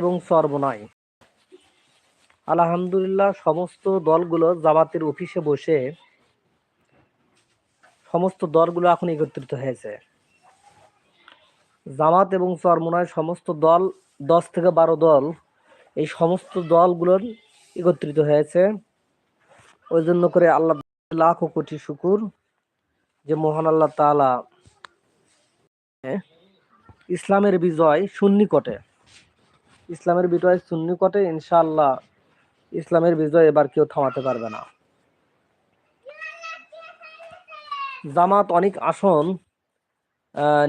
এবং সর্বনয় আলহামদুলিল্লাহ, সমস্ত দলগুলো জামাতের অফিসে বসে সমস্ত দলগুলো এখন একত্রিত হয়েছে। জামাত এবং চরমোনায় সমস্ত দল, দশ থেকে বারো দল, এই সমস্ত দলগুলোর একত্রিত হয়েছে। ওই জন্য করে আল্লাহ লাখ কোটি শুকুর যে মহান আল্লাহ তাআলা ইসলামের বিজয় সুন্নিকটে ইসলামের বিজয় সুন্নিকটে ইনশাআল্লাহ ইসলামের বিজয় এবার কেউ থামাতে পারবে না। জামাত অনেক আসন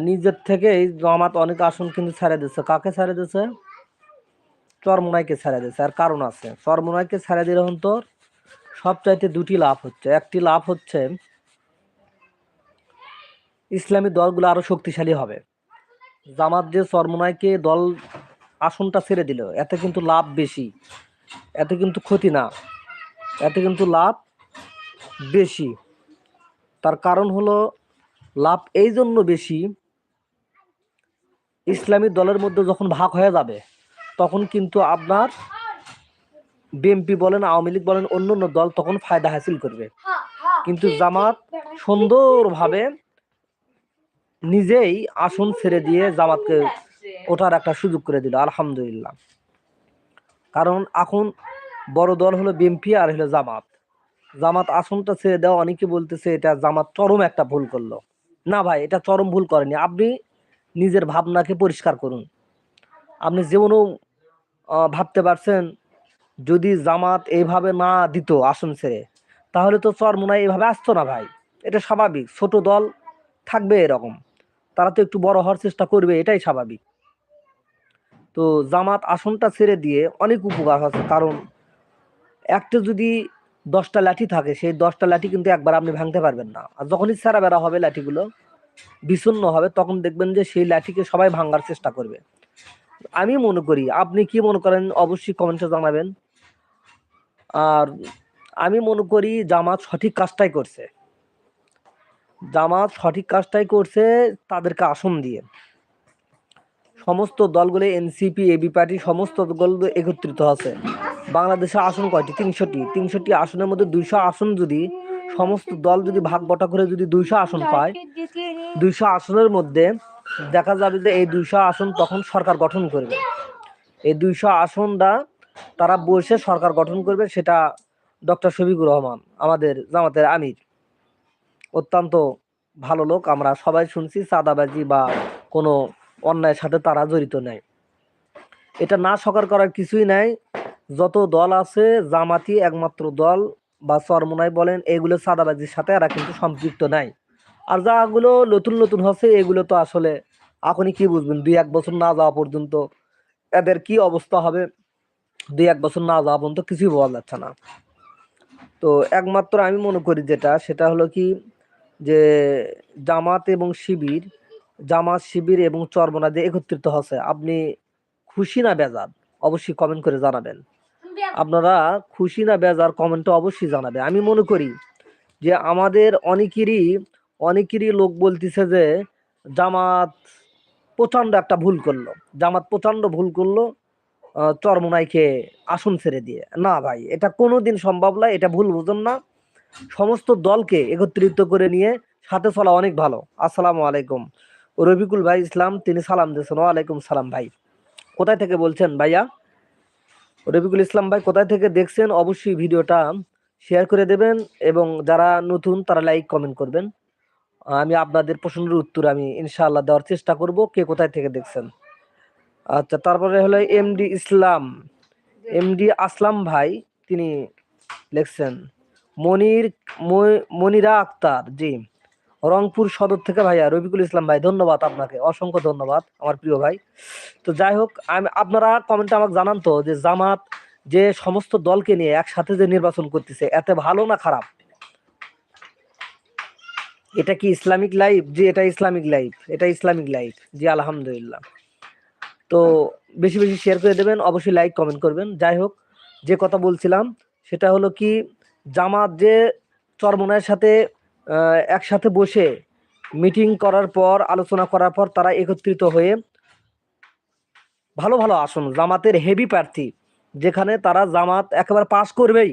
নিজের থেকেই জামাত অনেক আসন কিন্তু ছেড়ে দিচ্ছে কাকে ছেড়ে দিচ্ছে চরমোনাইকে ছেড়ে দিচ্ছে আর কারণ আছে, চরমোনাইকে ছেড়ে দিলে অন্তর তোর সবচাইতে দুটি লাভ হচ্ছে। একটি লাভ হচ্ছে, ইসলামী দলগুলো আরও শক্তিশালী হবে। জামাত যে চরমোনাইকে দল আসনটা ছেড়ে দিল। এতে কিন্তু লাভ বেশি। এতে কিন্তু ক্ষতি না। এতে কিন্তু লাভ বেশি। তার কারণ হলো, লাভ এই জন্য বেশি, ইসলামী দলের মধ্যে যখন ভাগ হয়ে যাবে, তখন কিন্তু আপনার বিএনপি বলেন, আওয়ামী লীগ বলেন অন্য অন্য দল তখন ফায়দা হাসিল করবে। কিন্তু জামাত সুন্দরভাবে নিজেই আসন ছেড়ে দিয়ে জামাতকে ওঠার একটা সুযোগ করে দিল, আলহামদুলিল্লাহ। কারণ এখন বড় দল হলো বিএনপি আর হলো জামাত। জামাত আসনটা ছেড়ে দেওয়া অনেকে বলতেছে এটা জামাত চরম একটা ভুল করল। না ভাই, এটা চরম ভুল করেনি। আপনি নিজের ভাবনাকে পরিষ্কার করুন। আপনি যেমনও ভাবতে পারছেন, যদি জামাত এইভাবে না দিত আসন ছেড়ে, তাহলে তো চরমোনায় এইভাবে আসতো না ভাই। এটা স্বাভাবিক, ছোট দল থাকবে এরকম। তারা তো একটু বড় হওয়ার চেষ্টা করবে, এটাই স্বাভাবিক। তো জামাত আসনটা ছেড়ে দিয়ে অনেক উপকার হচ্ছে কারণ একটা যদি দশটা লাঠি থাকে, সেই দশটা লাঠি কিন্তু একবার আপনি ভাঙতে পারবেন না। আর যখনই ছাড়া বেড়া হবে লাঠিগুলো বিচ্ছিন্ন হবে, তখন দেখবেন যে সেই লাঠিকে সবাই ভাঙার চেষ্টা করবে। আমি মনে করি, আপনি কি মনে করেন? অবশ্যই কমেন্টে জানাবেন। আর আমি মনে করি, জামাত সঠিক কাজটাই করছে। জামাত সঠিক কাজটাই করছে, তাদেরকে আসন দিয়ে। সমস্ত দলগুলো এনসিপি এবি পার্টি সমস্ত দল একত্রিত আছে। বাংলাদেশে আসন কয়টি? তিনশোটি। তিনশোটি আসনের মধ্যে দুইশো আসন যদি সমস্ত দল যদি ভাগ বটা করে যদি দুইশো আসন পায়, দুইশো আসনের মধ্যে দেখা যাবে যে এই দুইশো আসন তখন সরকার গঠন করবে। এই দুইশো আসনটা তারা বসে সরকার গঠন করবে, সেটা ডক্টর শফিকুর রহমান, আমাদের জামাতের আমির। অত্যন্ত ভালো লোক, আমরা সবাই শুনছি, চাঁদাবাজি বা কোনো অন্যায়ের সাথে তারা জড়িত নেই। এটা না সকার করার কিছুই নাই। যত দল আছে, জামাতি একমাত্র দল, বা চরমোনাই বলেন, এগুলো চাঁদাবাজির সাথে এরা কিন্তু সম্পৃক্ত নাই। আর যাগুলো নতুন নতুন হচ্ছে, এগুলো তো আসলে এখনই কি বুঝবেন? দুই এক বছর না যাওয়া পর্যন্ত এদের কি অবস্থা হবে? দুই এক বছর না যাওয়া পর্যন্ত কিছুই বলা যাচ্ছে না। তো একমাত্র আমি মনে করি যেটা, সেটা হলো কি? যে জামাত এবং শিবির জামাত, শিবির এবং চরমোনা যে একত্রিত হচ্ছে আপনি খুশি না বেজার? অবশ্যই কমেন্ট করে জানাবেন। আপনারা খুশি না বেজার কমেন্টে অবশ্যই জানাবে আমি মনে করি যে আমাদের অনেকেরই অনেকেরই লোক বলতেছে যে জামাত প্রচণ্ড একটা ভুল করল। জামাত প্রচণ্ড ভুল করল চরমোনাইকে আসন ছেড়ে দিয়ে। না ভাই, এটা কোনো দিন সম্ভব নয়, এটা ভুল বুঝুন না। সমস্ত দলকে একত্রিত করে নিয়ে সাথে চলা অনেক ভালো। আসসালামু আলাইকুম। রবিকুল ভাই ইসলাম, তিনি সালাম দিয়েছেন। ওয়ালাইকুম সালাম ভাই। কোথায় থেকে বলছেন ভাইয়া? রবিকুল ইসলাম ভাই, কোথায় থেকে দেখছেন? অবশ্যই ভিডিওটা শেয়ার করে দেবেন এবং যারা নতুন, তারা লাইক কমেন্ট করবেন। আমি আপনাদের প্রশ্নের উত্তর আমি ইনশাআল্লাহ দেওয়ার চেষ্টা করব, কে কোথায় থেকে দেখছেন। আচ্ছা তারপরে হলো এমডি ইসলাম। এমডি আসলাম ভাই, তিনি লিখছেন, মনির মনিরা আক্তার, জি। রংপুর সদর থেকে ভাইয়া রবিকুল ইসলাম ভাই, ধন্যবাদ আপনাকে, অসংখ্য ধন্যবাদ আমার প্রিয় ভাই। তো যাই হোক, আমি, আপনারা কমেন্টে আমাকে জানান তো যে জামাত যে সমস্ত দলকে নিয়ে একসাথে যে নির্বাচন করতেছে, এতে ভালো না খারাপ? এটা কি ইসলামিক লাইফ জি, এটা ইসলামিক লাইফ এটা ইসলামিক লাইফ জি, আলহামদুলিল্লাহ। তো বেশি বেশি শেয়ার করে দেবেন, অবশ্যই লাইক কমেন্ট করবেন। যাই হোক, যে কথা বলছিলাম, সেটা হলো কি, জামাত যে চরমনায়ের সাথে একসাথে বসে মিটিং করার পর, আলোচনা করার পর তারা একত্রিত হয়ে ভালো ভালো আসন, জামাতের হেভি প্রার্থী, যেখানে তারা জামাত একেবারে পাশ করবেই।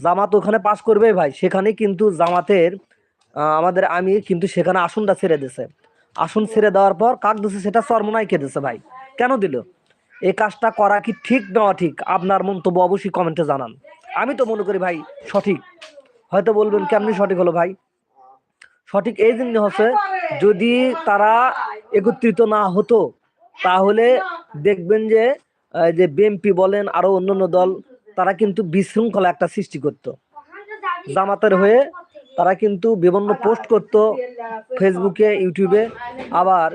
জামাত ওখানে পাশ করবেই ভাই। সেখানে কিন্তু জামাতের আমাদের আমি কিন্তু সেখানে আসনটা ছেড়ে দিছে আসন ছেড়ে দেওয়ার পর কাক দিছে সেটা চরমনাইকে দিছে ভাই? কেন দিল? এই কাজটা করা কি ঠিক নেওয়া ঠিক? আপনার মন্তব্য অবশ্যই কমেন্টে জানান। আমি তো মনে করি ভাই সঠিক। হয়তো বলবেন কেমনি সঠিক হলো ভাই। সঠিক এই জন্য হচ্ছে, যদি তারা একত্রিত না হতো, তাহলে দেখবেন যে যে বিএনপি বলেন, আরও অন্যান্য দল, তারা কিন্তু বিশৃঙ্খলা একটা সৃষ্টি করত। জামাতের হয়ে তারা কিন্তু বিভিন্ন পোস্ট করত ফেসবুকে ইউটিউবে আবার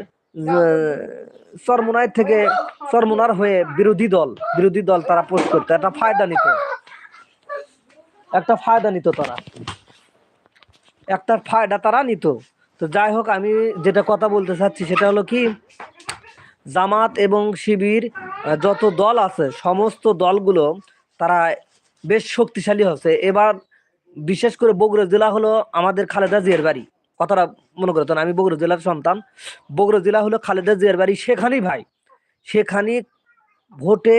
সরমুনায় থেকে চরমোনার হয়ে বিরোধী দল বিরোধী দল তারা পোস্ট করতো, একটা ফায়দা নিত। একটা ফায়দা নিত তারা। একটা ফায়দা তারা নিত। তো যাই হোক, আমি যেটা কথা বলতে চাচ্ছি সেটা হলো কি, জামাত এবং শিবির যত দল আছে, সমস্ত দলগুলো তারা বেশ শক্তিশালী হচ্ছে। এবার বিশেষ করে বগুড়া জেলা হলো আমাদের খালেদা জিয়ার বাড়ি। কথাটা মনে করতেন আমি বগুড়া জেলার সন্তান। বগুড়া জেলা হলো খালেদা জিয়ার বাড়ি সেখানেই ভাই। সেখানে ভোটে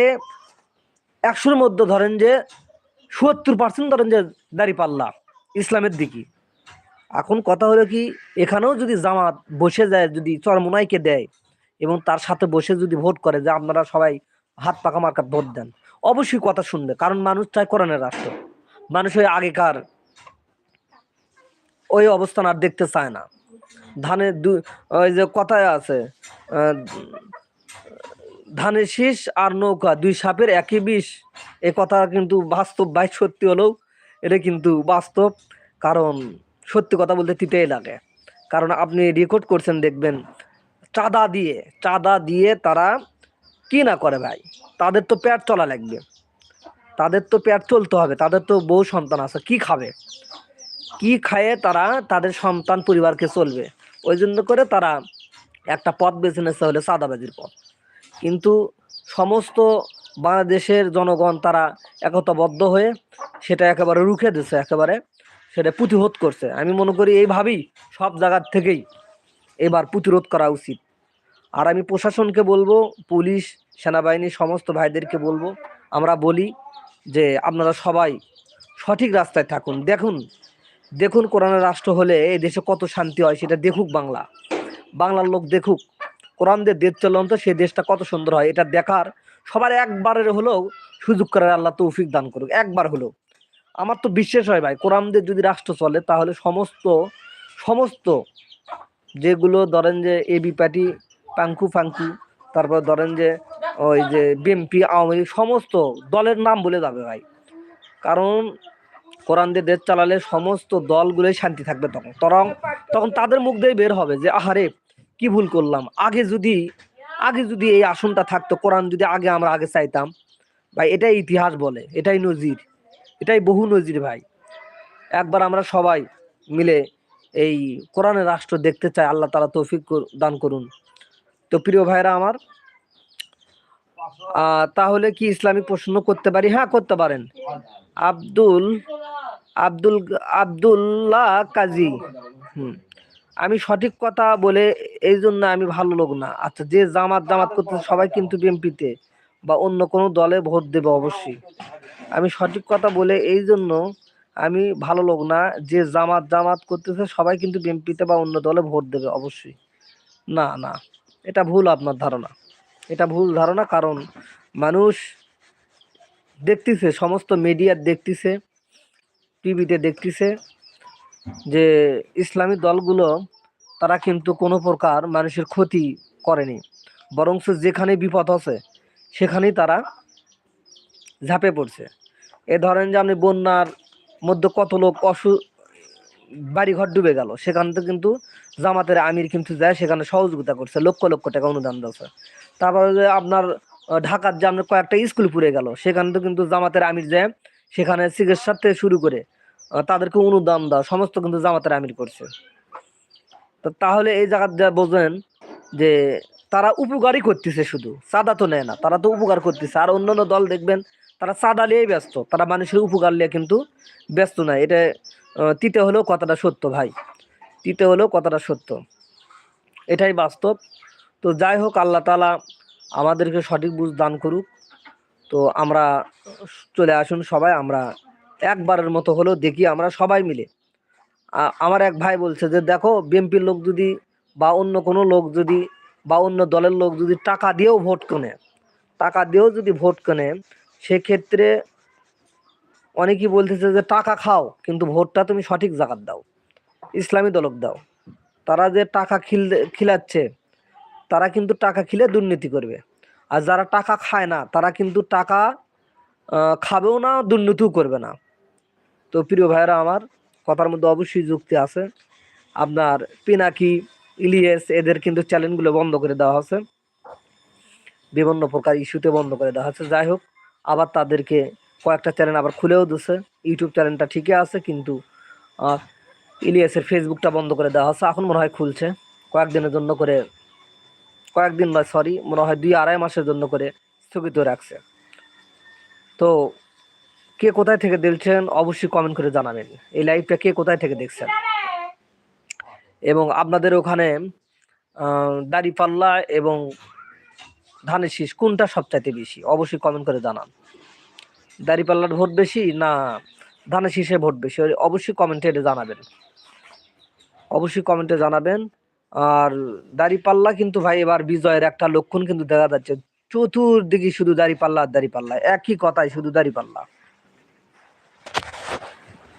একশোর মধ্যে ধরেন যে সত্তর পার্সেন্ট ধরেন যে দাঁড়ি পাল্লা ইসলামের দিকে। এখন কথা হলো কি, এখানেও যদি জামাত বসে যায়, যদি চরমোনাইকে দেয় এবং তার সাথে বসে যদি ভোট করে যে আপনারা সবাই হাত পাকা মার্কা ভোট দেন, অবশ্যই কথা শুনবে। কারণ মানুষ চায় কোরআনের রাষ্ট্র। মানুষ ওই আগেকার ওই অবস্থান আর দেখতে চায় না। ধানের দু ওই যে কথায় আছে ধানের শীষ আর নৌকা, দুই সাপের একই বিষ। এ কথা কিন্তু বাস্তব ভাই সত্যি হলেও এটা কিন্তু বাস্তব, কারণ সত্যি কথা বলতে তিতেই লাগে। কারণ আপনি রেকর্ড করছেন, দেখবেন চাঁদা দিয়ে চাঁদা দিয়ে তারা কি না করে ভাই? তাদের তো পেট চলা লাগবে। তাদের তো পেট চলতে হবে, তাদের তো বউ সন্তান আছে, কি খাবে? কি খায়ে তারা তাদের সন্তান পরিবারকে চলবে? ওই জন্য করে তারা একটা পথ বেছে নিতে হলে চাঁদাবাজির পথ। কিন্তু সমস্ত বাংলাদেশের জনগণ তারা একতাবদ্ধ হয়ে সেটা একেবারে রুখে দিচ্ছে একেবারে সেটা প্রতিরোধ করছে। আমি মনে করি এইভাবেই সব জায়গার থেকেই এবার প্রতিরোধ করা উচিত। আর আমি প্রশাসনকে বলব, পুলিশ, সেনাবাহিনী, সমস্ত ভাইদেরকে বলব, আমরা বলি যে আপনারা সবাই সঠিক রাস্তায় থাকুন। দেখুন দেখুন কোরআনের রাষ্ট্র হলে এই দেশে কত শান্তি হয় সেটা দেখুক বাংলা। বাংলার লোক দেখুক। কোরআনদের দেশ চলন্ত সেই দেশটা কত সুন্দর হয়, এটা দেখার সবার একবারের হলেও সুযোগ করার আল্লাহ তৌফিক দান করুক, একবার হলেও। আমার তো বিশ্বাস হয় ভাই কোরআনদের যদি রাষ্ট্র চলে তাহলে সমস্ত সমস্ত যেগুলো ধরেন যে এবি পার্টি পাঙ্কু ফাঙ্কু, তারপর ধরেন যে ওই যে বিএমপি আওয়ামী লীগ, সমস্ত দলের নাম বলে যাবে ভাই। কারণ কোরআন দিয়ে দেশ চালালে সমস্ত দলগুলোই শান্তি থাকবে তখন তখন তখন তাদের মুখ দিয়ে বের হবে যে, আহারে কি ভুল করলাম? আগে যদি আগে যদি এই আসনটা থাকতো, কোরআন যদি আগে আমরা আগে চাইতাম, ভাই এটাই ইতিহাস বলে, এটাই নজির, এটাই বহু নজির ভাই। একবার আমরা সবাই মিলে এই কোরআনের রাষ্ট্র দেখতে চাই, আল্লাহ তালা তৌফিক দান করুন। তো প্রিয় ভাইরা আমার তাহলে কি ইসলামিক প্রশ্ন করতে পারি? হ্যাঁ করতে পারেন। আব্দুল আব্দুল, আব্দুল্লাহ কাজী। হুম। আমি সঠিক কথা বলে এই জন্য আমি ভালো লোক না। আচ্ছা যে জামাত জামাত করতে সবাই কিন্তু বিএমপিতে বা অন্য কোনো দলে ভোট দেবে অবশ্যই। আমি সঠিক কথা বলে এই জন্য আমি ভালো লোক না, যে জামাত জামাত করতেছে সবাই কিন্তু বিএনপিতে বা অন্য দলে ভোট দেবে অবশ্যই। না না, এটা ভুল আপনার ধারণা। এটা ভুল ধারণা কারণ মানুষ দেখতেছে, সমস্ত মিডিয়া দেখতেছে টিভিতে দেখতেছে যে ইসলামী দলগুলো, তারা কিন্তু কোনো প্রকার মানুষের ক্ষতি করেনি। বরং যেখানে বিপদ আছে সেখানেই তারা ঝাঁপে পড়ছে। এ ধরেন যে আপনি বন্যার মধ্যে কত লোক অসু, বাড়িঘর ডুবে গেল, সেখান থেকে কিন্তু জামাতের আমির কিন্তু যায়, সেখানে সহযোগিতা করছে, লক্ষ লক্ষ টাকা অনুদান দিচ্ছে। তারপরে যে আপনার ঢাকার যে আপনার কয়েকটা স্কুল পুড়ে গেল, সেখান তো কিন্তু জামাতের আমির যায়, সেখানে চিকিৎসার থেকে শুরু করে তাদেরকে অনুদান দেওয়া সমস্ত কিন্তু জামাতের আমির করছে। তো তাহলে এই জায়গা যা বোঝেন যে তারা উপকারই করতেছে শুধু চাঁদা তো নেয় না, তারা তো উপকার করতেছে। আর অন্যান্য দল দেখবেন, তারা চাঁদা নিয়েই ব্যস্ত, তারা মানুষের উপকার নিয়ে কিন্তু ব্যস্ত না এটা তিতে হলেও কথাটা সত্য ভাই, তিতে হলেও কথাটা সত্য। এটাই বাস্তব। তো যাই হোক, আল্লাহ তালা আমাদেরকে সঠিক বুঝ দান করুক। তো আমরা চলে আসুন সবাই, আমরা একবারের মতো হলেও দেখি আমরা সবাই মিলে। আমার এক ভাই বলছে যে, দেখো, বিএনপির লোক যদি বা অন্য কোনো লোক যদি বা অন্য দলের লোক যদি টাকা দিয়েও ভোট কেনে, টাকা দিয়েও যদি ভোট কেনে, সেক্ষেত্রে অনেকেই বলতেছে যে, টাকা খাও, কিন্তু ভোটটা তুমি সঠিক জায়গার দাও, ইসলামী দলক দাও। তারা যে টাকা খিল খিলাচ্ছে, তারা কিন্তু টাকা খিলে দুর্নীতি করবে। আর যারা টাকা খায় না, তারা কিন্তু টাকা খাবেও না, দুর্নীতিও করবে না। তো প্রিয় ভাইয়েরা, আমার কথার মধ্যে অবশ্যই যুক্তি আছে। আপনার পিনাকি, ইলিয়েস, এদের কিন্তু চ্যানেলগুলো বন্ধ করে দেওয়া হচ্ছে বিভিন্ন প্রকার ইস্যুতে বন্ধ করে দেওয়া হচ্ছে যাই হোক, আবার তাদেরকে কয়েকটা চ্যানেল আবার খুলেও দিচ্ছে ইউটিউব চ্যানেলটা ঠিকই আছে, কিন্তু ইলিয়াসের ফেসবুকটা বন্ধ করে দেওয়া হচ্ছে এখন মনে হয় খুলছে। কয়েকদিনের জন্য করে, কয়েকদিন বা সরি মনে হয় দুই আড়াই মাসের জন্য করে স্থগিত রাখছে। তো কে কোথায় থেকে দেখছেন অবশ্যই কমেন্ট করে জানাবেন। এই লাইভটা কে কোথায় থেকে দেখছেন? এবং আপনাদের ওখানে দাঁড়িপাল্লা এবং ধানের শীষ কোনটা সবচাইতে বেশি? অবশ্যই কমেন্ট করে জানান। দাঁড়িপাল্লার ভোট বেশি না ধানের শীষে ভোট বেশি? অবশ্যই কমেন্টে এটা জানাবেন। অবশ্যই কমেন্টে জানাবেন। আর দাঁড়িপাল্লা কিন্তু ভাই এবার বিজয়ের একটা লক্ষণ কিন্তু দেখা যাচ্ছে। চতুর্দিকে শুধু দাঁড়িপাল্লা আর দাঁড়িপাল্লা। একই কথাই শুধু দাঁড়িপাল্লা।